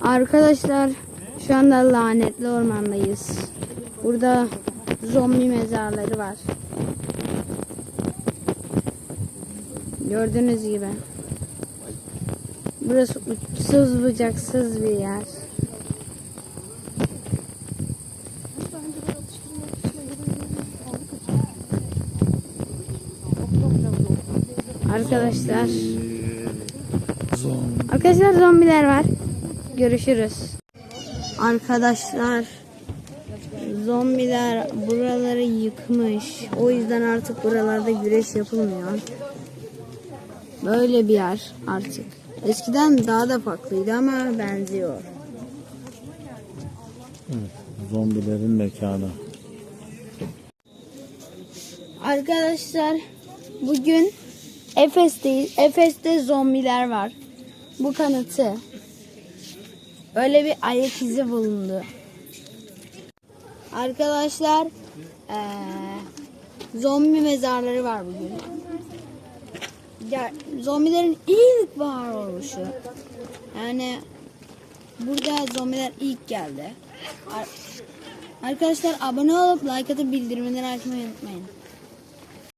Arkadaşlar şu anda lanetli ormandayız. Burada zombi mezarları var. Gördüğünüz gibi. Burası uçsuz bucaksız bir yer. Arkadaşlar. Arkadaşlar zombiler var. Görüşürüz. Arkadaşlar zombiler buraları yıkmış. O yüzden artık buralarda güreş yapılmıyor. Böyle bir yer artık. Eskiden daha da farklıydı ama benziyor. Evet, zombilerin mekanı. Arkadaşlar bugün Efes'teyiz. Efes'te zombiler var. Bu kanıtı. Öyle bir ayak izi bulundu. Arkadaşlar eee, zombi mezarları var bugün. Ya, zombilerin ilk var oluşu. Yani burada zombiler ilk geldi. Ar- Arkadaşlar abone olup like atıp bildirimleri açmayı unutmayın.